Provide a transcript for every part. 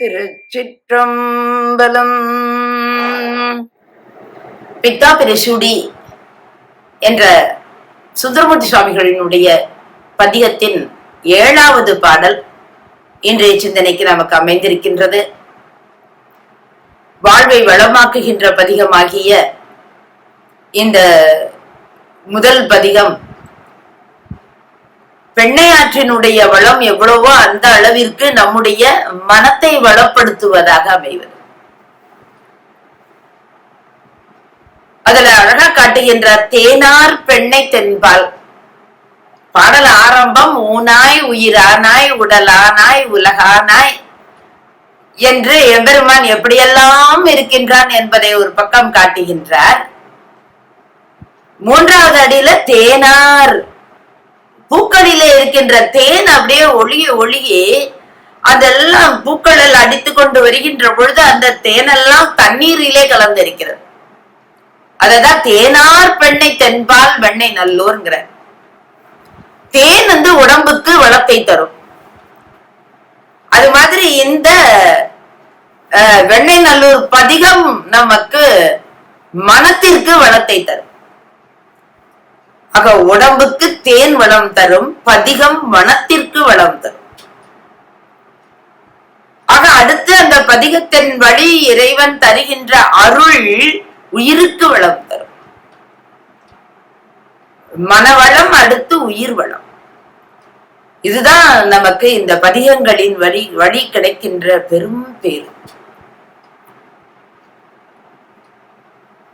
திருச்சிற்றம்பலம். பித்தா பிரசூடி என்ற சுந்தரமூர்த்தி சுவாமிகளினுடைய பதிகத்தின் ஏழாவது பாடல் இன்றைய சிந்தனைக்கு நமக்கு அமைந்திருக்கின்றது. வாழ்வை வளமாக்குகின்ற பதிகமாகிய இந்த முதல் பதிகம் பெண்ணையாற்றினுடைய வளம் எவ்வளவோ அந்த அளவிற்கு நம்முடைய மனத்தை வளப்படுத்துவதாக அமைவது. அதுல அழகா காட்டுகின்ற தேனார் பெண்ணை தென்பால். பாடல் ஆரம்பம் ஊனாய் உயிரானாய் உடலானாய் உலகானாய் என்று எம்பெருமான் எப்படியெல்லாம் இருக்கின்றான் என்பதை ஒரு பக்கம் காட்டுகின்றார். மூன்றாவது அடியில தேனார் கிடைக்கின்ற தேன் அப்படியே ஒளிய ஒளியே அதெல்லாம் பூக்களில் அடித்து கொண்டு வருகின்ற பொழுது அந்த தேனெல்லாம் தண்ணீரிலே கலந்திருக்கிறது. அததான் தேனார் பெண்ணை தென்பால் வெண்ணை நல்லோர்ங்கிற. தேன் வந்து உடம்புக்கு வளத்தை தரும். அது மாதிரி இந்த வெண்ணை நல்லூர் பதிகம் நமக்கு மனத்திற்கு வளத்தை தரும். ஆக உடம்புக்கு தேன் வளம் தரும் பதிகம் மனத்திற்கு வளம் தரும். ஆக அடுத்து அந்த பதிகத்தின் வழி இறைவன் தருகின்ற அருள் உயிருக்கு வளம் தரும். மனவளம் அடுத்து உயிர் வளம். இதுதான் நமக்கு இந்த பதிகங்களின் வழி வழி கிடைக்கின்ற பெரும் பேரும்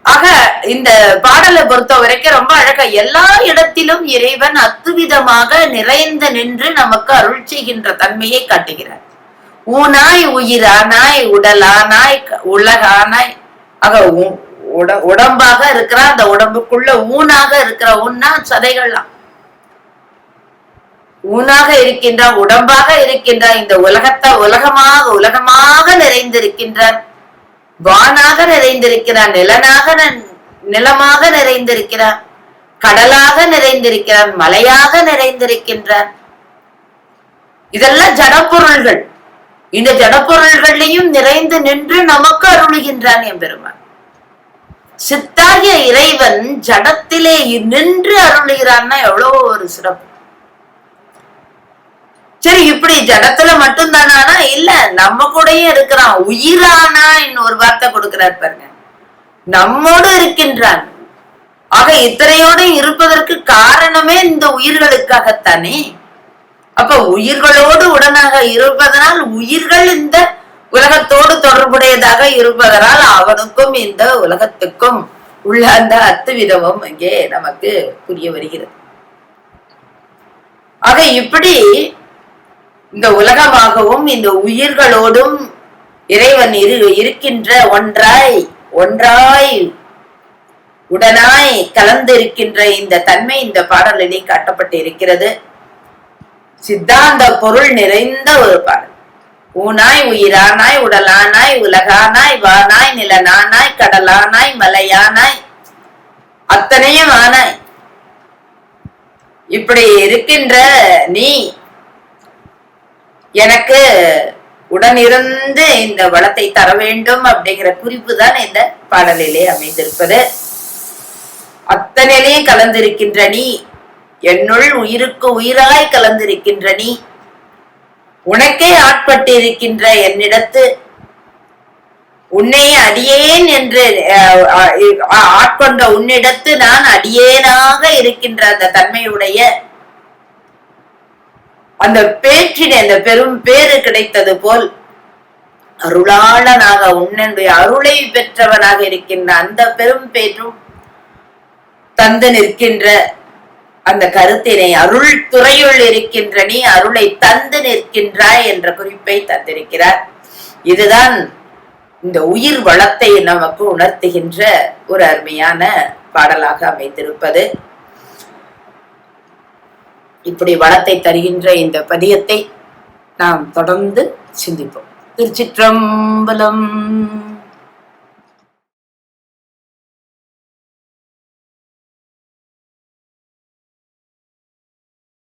ஆக இந்த பாடலை பொறுத்த வரைக்கும் ரொம்ப அழகா எல்லா இடத்திலும் இறைவன் அத்துவிதமாக நிறைந்து நின்று நமக்கு அருள் செய்கின்ற தன்மையை காட்டுகிறார். ஊனாய் உயிரானாய் உலகா நாய்? ஆக உடம்பாக இருக்கிற அந்த உடம்புக்குள்ள ஊனாக இருக்கிற ஊன்னா சதைகள்லாம். ஊனாக இருக்கின்ற உடம்பாக இருக்கின்ற இந்த உலகத்தை உலகமாக உலகமாக நிறைந்திருக்கின்றார் வானாக நிறைந்திருக்கிறார் நிலனாக நிலமாக நிறைந்திருக்கிறான் கடலாக நிறைந்திருக்கிறான் மலையாக நிறைந்திருக்கின்றான். இதெல்லாம் ஜடப்பொருள்கள். இந்த ஜடப்பொருள்களையும் நிறைந்து நின்று நமக்கு அருளுகின்றான் எம்பெருமான் சித்தாகிய இறைவன் ஜடத்திலே நின்று அருளுகிறான்னா எவ்வளவு ஒரு சிறப்பு. சரி இப்படி ஜடத்துல மட்டும் தானா இல்ல நம்ம கூடயும் இருக்கிறான். உயிரானா ஒரு வார்த்தை கொடுக்கிறார் பாருங்க. நம்மோடு இருக்கின்றான். ஆக இத்தனையோடு இருப்பதற்கு காரணமே இந்த உயிர்களுக்காகத்தானே. அப்ப உயிர்களோடு உடனாக இருப்பதனால் உயிர்கள் இந்த உலகத்தோடு தொடர்புடையதாக இருப்பதனால் அவனுக்கும் இந்த உலகத்துக்கும் உள்ள அந்த அத்துவிதமும் இங்கே நமக்கு புரிய வருகிறது. ஆக இப்படி இந்த உலகமாகவும் இந்த உயிர்களோடும் இறைவன் இரு இருக்கின்ற ஒன்றாய் ஒன்றாய் உடனாய் கலந்திருக்கின்ற இந்த தன்மை இந்த பாடலிலே காட்டப்பட்டு இருக்கிறது சித்தாந்த பொருள் நிறைந்த ஒரு பாடல். ஊனாய் உயிரானாய் உடலானாய் உலகானாய் வானாய் நிலனானாய் கடலானாய் மலையானாய் அத்தனையும் ஆனாய் இப்படி இருக்கின்ற நீ எனக்கு உடனிருந்து இந்த வளத்தை தர வேண்டும் அப்படிங்கிற குறிப்பு தான் இந்த பாடலிலே அமைந்திருப்பது. அத்தனையிலையும் கலந்திருக்கின்ற நீ என்னுள் உயிருக்கு உயிராய் கலந்திருக்கின்ற நீ உனக்கே ஆட்பட்டு இருக்கின்ற என்னிடத்து உன்னையே அடியேன் என்று ஆட்கொண்ட உன்னிடத்து நான் அடியேனாக இருக்கின்ற அந்த தன்மையுடைய அந்த பேற்றின் அந்த பெரும் பேரு கிடைத்தது போல் அருளாளனாக உன்னுடைய அருளை பெற்றவனாக இருக்கின்ற அந்த பெரும் பேற்றும் தந்து நிற்கின்ற அந்த கருத்தினை அருள் துறையுள் இருக்கின்ற நீ அருளை தந்து நிற்கின்றாய் என்ற குறிப்பை தந்திருக்கிறார். இதுதான் இந்த உயிர் வளத்தை நமக்கு உணர்த்துகின்ற ஒரு அருமையான பாடலாக அமைந்திருப்பது. இப்படி வளத்தை தருகின்ற இந்த பதியத்தை நாம் தொடர்ந்து சிந்திப்போம். திருச்சிற்றம்பலம்.